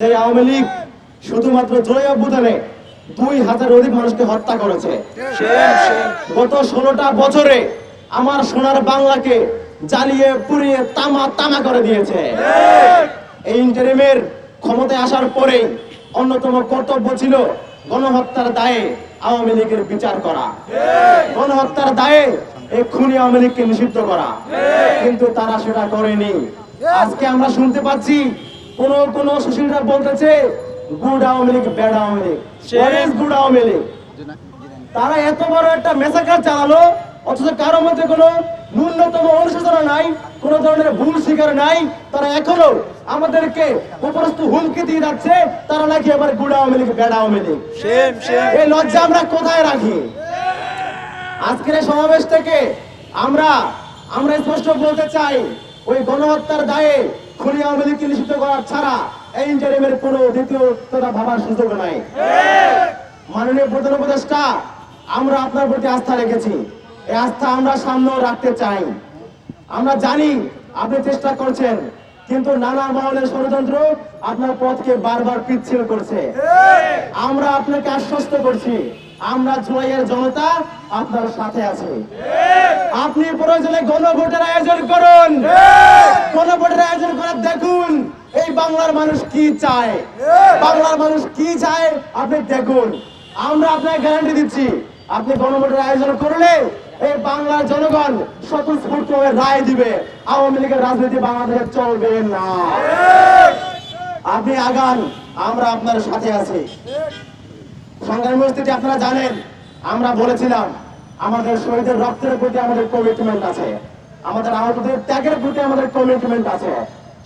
এই আওয়ামী লীগ শুধুমাত্র জয় অভ্যুত্থানে দুই হাজার অধিক মানুষকে হত্যা করেছে। গত ষোলোটা বছরে আমার সোনার বাংলাকে জ্বালিয়ে পুড়িয়ে তামা তামা করে দিয়েছে। এই ইন্টারিমের ক্ষমতায় আসার পরে অন্যতম কর্তব্য ছিল গণহত্যার দায়ে আওয়ামী লীগের বিচার করা। গণহত্যার দায়ে এই খুনি আওয়ামী লীগকে নিষিদ্ধ করা। কিন্তু তারা সেটা করেনি। আজকে আমরা শুনতে পাচ্ছি কোন কোন সুশীলরা বলতেছে good Awami League bad Awami League. good Awami League. তারা এত বড় একটা মেসাকার চালালো অথচ কারোর মধ্যে কোনো ন্যূনতম অনুশোচনা নাই কোন ধরনের ভুল স্বীকার নাই। তারা এখনও আমাদেরকে উপরস্থ হুমকি দিয়ে যাচ্ছে তারা নাকি এবার গুড আওয়ামী লীগ ব্যাড আওয়ামী লীগ। এই লজ্জা আমরা কোথায় রাখি? আজকের এই সমাবেশ থেকে আমরা আমরা স্পষ্ট বলতে চাই ওই গণহত্যার দায়ে খুনি আওয়ামী নিষিদ্ধ করার ছাড়া এই ইন্টারিমের কোনো দ্বিতীয় তথা ভাবার সুযোগ নাই। মাননীয় প্রধান উপদেষ্টা, আমরা আপনার প্রতি আস্থা রেখেছি। এই আস্থা আমরা সামনেও রাখতে চাই। আমরা জানি আপনি চেষ্টা করছেন, কিন্তু নানা মহলের ষড়যন্ত্র আপনার পথকে বারবার পিচ্ছিল করছে। আমরা আপনাকে আশ্বস্ত করছি, আমরা জুলাইয়ের জনতা আপনার সাথে আছি। আপনি প্রয়োজনে গণভোটের আয়োজন করুন। গণভোটের আয়োজন করে দেখুন এই বাংলার মানুষ কি চায়? বাংলার মানুষ কি চায়? আপনি দেখুন। আমরা আপনাকে গ্যারান্টি দিচ্ছি আপনি গণভোটের আয়োজন করলে এই বাংলার জনগণ স্বতঃস্ফূর্ত হয়ে রায় দিবে। আওয়ামী লীগের রাজনীতি বাংলাদেশে চলবে না। আপনি আগান আমরা আপনার সাথে আছি। সংগ্রামী উপস্থিতি আপনারা জানেন আমরা বলেছিলাম আমাদের শহীদের রক্তের প্রতি আমাদের কমিটমেন্ট আছে। আমাদের আহতদের ত্যাগের প্রতি আমাদের কমিটমেন্ট আছে।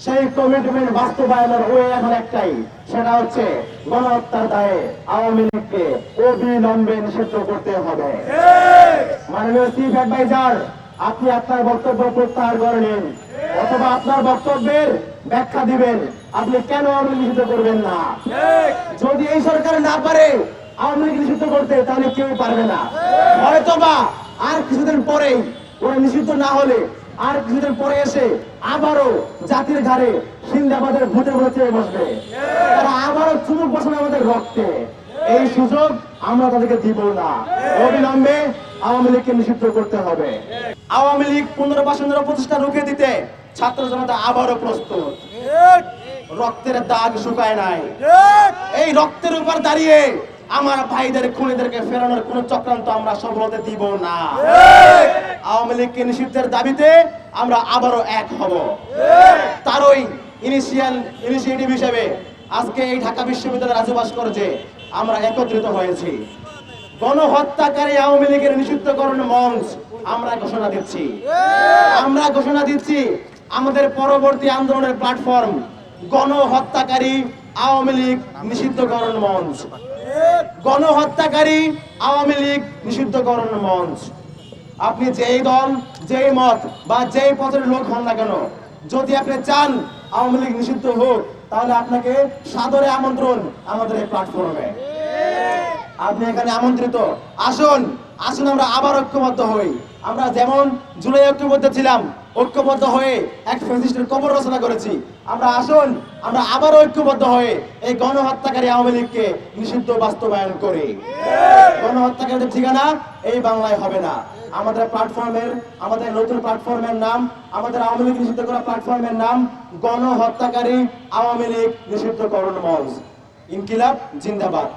সেই কমিটমেন্ট বাস্তবায়নের ওয়ে এখন একটাই সেটা হচ্ছে গণহত্যার দায়ে আওয়ামী লীগকে অবিলম্বে নিষিদ্ধ করতে হবে। মাননীয় চিফ অ্যাডভাইজার আপনি আপনার বক্তব্য প্রত্যাহার করে নিন। অথবা আপনার বক্তব্যের ব্যাখ্যা দিবেন। আপনি কেন আওয়ামী নিষিদ্ধ করবেন না? যদি এই সরকার না পারে আওয়ামী লীগ নিষিদ্ধ করতে তাহলে কেউ পারবে না। হয়তোবা আর কিছুদিন পরেই ওরা নিষিদ্ধ না হলে আর কিছুদিন পরে এসে আবারও জাতির ঘাড়ে সিন্দাবাদের ভূতের মধ্যে চেয়ে বসবে। তারা আবারও চুমুক বসাবে আমাদের রক্তে। এই সুযোগ আমরা তাদেরকে দিব না। অবিলম্বে আওয়ামী লীগকে নিষিদ্ধ করতে হবে। আওয়ামী লীগ পুনর্বাসনের প্রতিষ্ঠা রুখে দিতে ছাত্র জনতা আবারও প্রস্তুত। রক্তের দাগ শুকায় নাই। এই রক্তের উপর দাঁড়িয়ে আমার ভাইদের খুনিদেরকে ফেরানোর কোন চক্রান্ত আমরা সফল হতে দিব না। আওয়ামী লীগকে নিষিদ্ধের দাবিতে আমরা আবারও এক হব। তারই ইনিশিয়াল ইনিশিয়েটিভ হিসেবে আজকে এই ঢাকা বিশ্ববিদ্যালয়ের রাজু ভাস্কর্যে আমরা একত্রিত হয়েছি। গণহত্যাকারী আওয়ামী লীগের নিষিদ্ধকরণ মঞ্চ আমরা ঘোষণা দিচ্ছি। আমরা ঘোষণা দিচ্ছি আমাদের পরবর্তী আন্দোলনের প্ল্যাটফর্ম গণহত্যাকারী আওয়ামী লীগ নিষিদ্ধকরণ মঞ্চ। গণহত্যাকারী আওয়ামী লীগ নিষিদ্ধকরণ মঞ্চ। আপনি যেই দল, যেই মত বা যেই পথের লোক হন না কেন, যদি আপনি চান আওয়ামী লীগ নিষিদ্ধ হোক, তাহলে আপনাকে সাদরে আমন্ত্রণ আমাদের এই প্ল্যাটফর্মে আপনি এখানে আমন্ত্রিত। আসুন আসুন আমরা আবার ঐক্যবদ্ধ হই। আমরা যেমন জুলাই ঐক্যবদ্ধ ছিলাম ঐক্যবদ্ধ হয়ে এক ফেসিস্টের কবর রচনা করেছি। আমরা আসুন, আমরা আবার ঐক্যবদ্ধ হয়ে এই গণহত্যাকারী আওয়ামী লীগকে নিষিদ্ধ বাস্তবায়ন করি। গণহত্যাকারীদের ঠিকানা এই বাংলায় হবে না। আমাদের প্ল্যাটফর্মের আমাদের নতুন প্ল্যাটফর্মের নাম, আমাদের আওয়ামী লীগ নিষিদ্ধ করা প্ল্যাটফর্মের নাম গণহত্যাকারী আওয়ামী লীগ নিষিদ্ধকরণ মঞ্চ। ইনকিলাব, জিন্দাবাদ।